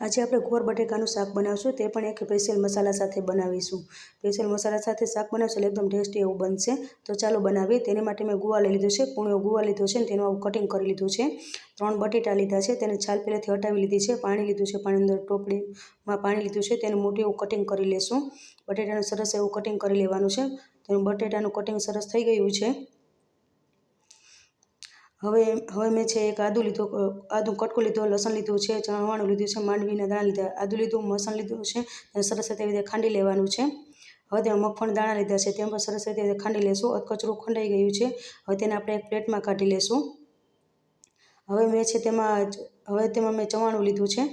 આજે આપણે ગોળ બટેકાનું શાક બનાવશું, તે પણ એક સ્પેશિયલ મસાલા સાથે બનાવીશું. સ્પેશિયલ મસાલા સાથે શાક બનાવશું એટલે એકદમ ટેસ્ટી એવું બનશે. તો ચાલો બનાવીએ. તેને માટે મેં ગુવા લઈ લીધું છે, પૂણ્યો ગુવા લીધો છે અને તેનું આવું કટિંગ કરી લીધું છે. ત્રણ બટેટા લીધા છે, તેને છાલ પહેલાંથી હટાવી લીધી છે, પાણી લીધું છે, પાણી અંદર ટોપડીમાં પાણી લીધું છે, તેનું મોટું એવું કટિંગ કરી લેશું. બટેટાનું સરસ એવું કટિંગ કરી લેવાનું છે. તેનું બટેટાનું કટિંગ સરસ થઈ ગયું છે. હવે હવે મેં છે એક આદું લીધો આદું કટકું લીધો, લસણ લીધું છે ચવાણું લીધું છે માંડવીના દાણા લીધા, આદું લીધું મસણ લીધું છે, અને સરસ રીતે રીતે ખાંડી લેવાનું છે. હવે તેમાં મગફળી દાણા લીધા છે, તેમાં પણ સરસ રીતે ખાંડી લેશું. અધકચરું ખંડાઈ ગયું છે. હવે તેને આપણે એક પ્લેટમાં કાઢી લેશું. હવે મેં છે તેમાં હવે તેમાં મેં ચવાણું લીધું છે.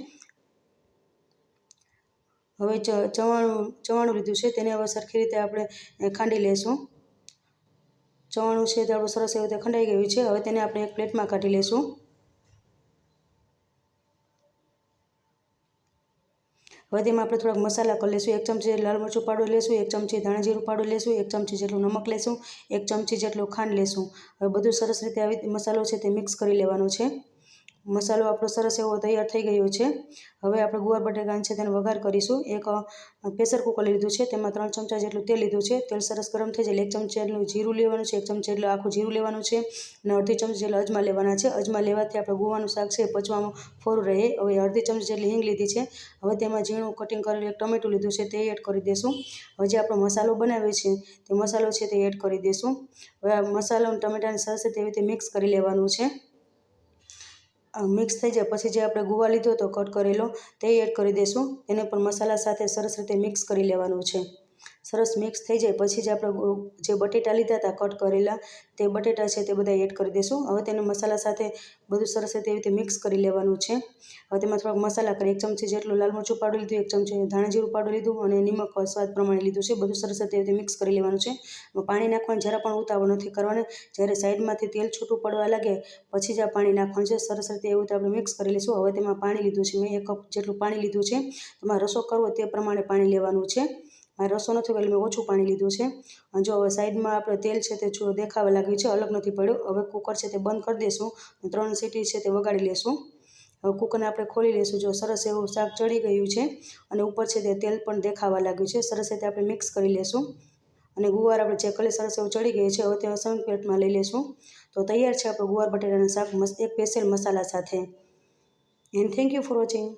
હવે ચવાણું ચવાણું લીધું છે. તેને હવે સરખી રીતે આપણે ખાંડી લેશું. ચવાણું છે આપણું સરસ એવું રીતે ખંડાઈ ગયું છે. હવે તેને આપણે એક પ્લેટમાં કાઢી લઈશું હવે તેમાં આપણે થોડાક મસાલા કરી લઈશું એક ચમચી લાલ મરચું પાડું લેશું, એક ચમચી ધાણા જીરું પાવડર લેશું, એક ચમચી જેટલું નમક લેશું, એક ચમચી જેટલું ખાંડ લેશું. હવે બધું સરસ રીતે આવી મસાલો છે તે મિક્સ કરી લેવાનો છે. મસાલો આપણો સરસ એવો તૈયાર થઈ ગયો છે. હવે આપણે ગુવાર બટેકાન છે તેનો વઘાર કરીશું. એક પ્રેશર કુકર લીધું છે. તેમાં ત્રણ ચમચા જેટલું તેલ લીધું છે. તેલ સરસ ગરમ થઈ જાય એક ચમચા જેટલું જીરું લેવાનું છે, એક ચમચા જેટલું આખું જીરું લેવાનું છે અને અડધી ચમચી જેટલું અજમા લેવાના છે. અજમા લેવાથી આપણે ગુવાનું શાક છે પચવામાં ફોરું રહે. હવે અડધી ચમચી જેટલી હિંગ લીધી છે. હવે તેમાં ઝીણું કટિંગ કરેલું એક ટમેટું લીધું છે તે એડ કરી દઈશું હવે જે આપણો મસાલો બનાવ્યો છે તે મસાલો છે તે એડ કરી દઈશું હવે મસાલો અને ટમેટાને સરસ રીતે એવી રીતે મિક્સ કરી લેવાનું છે. મિક્સ થઈ જાય. પછી જે આપણે ગુવા લીધો હતો કટ કરેલો તે એડ કરી દઈશું એને પણ મસાલા સાથે સરસ રીતે મિક્સ કરી લેવાનું છે. સરસ મિક્સ થઈ જાય. પછી જે આપણે જે બટેટા લીધા હતા કટ કરેલા, તે બટેટા છે તે બધા એડ કરી દઈશું હવે તેને મસાલા સાથે બધું સરસ રીતે એવી રીતે મિક્સ કરી લેવાનું છે. હવે તેમાં થોડાક મસાલા કરી એક ચમચી જેટલું લાલ મરચું પાવડર લીધું, એક ચમચી ધાણા જીરું લીધું અને નિમક સ્વાદ પ્રમાણે લીધું છે. બધું સરસ રીતે રીતે મિક્સ કરી લેવાનું છે. પાણી નાખવાનું, જરા પણ ઉતાવળ નથી કરવાનું. જ્યારે સાઈડમાંથી તેલ છૂટું પડવા લાગે, પછી જ આ પાણી નાખવાનું છે. સરસ રીતે એવું આપણે મિક્સ કરી લઈશું હવે તેમાં પાણી લીધું છે. મેં એક કપ જેટલું પાણી લીધું છે. તમારે રસો કરવો તે પ્રમાણે પાણી લેવાનું છે. મારે રસો નથી એટલે મેં ઓછું પાણી લીધું છે. જો હવે સાઈડમાં આપણે તેલ છે તે દેખાવા લાગ્યું છે, અલગ નથી પડ્યું. હવે કુકર છે તે બંધ કરી દઈશું ત્રણ સીટી છે તે વગાડી લેશું. હવે કુકરને આપણે ખોલી લઈશું જો સરસ એવું શાક ચડી ગયું છે અને ઉપર છે તે તેલ પણ દેખાવા લાગ્યું છે, સરસ રીતે આપણે મિક્સ કરી લેશું. અને ગુવાર આપણે ચેક કરી સરસ એવું ચડી ગયું છે, હવે તે સર્વ પ્લેટમાં લઈ લેશું. તો તૈયાર છે આપણું ગુવાર બટેટાનું શાક, મસ્ત એક સ્પેશિયલ મસાલા સાથે. And thank you for watching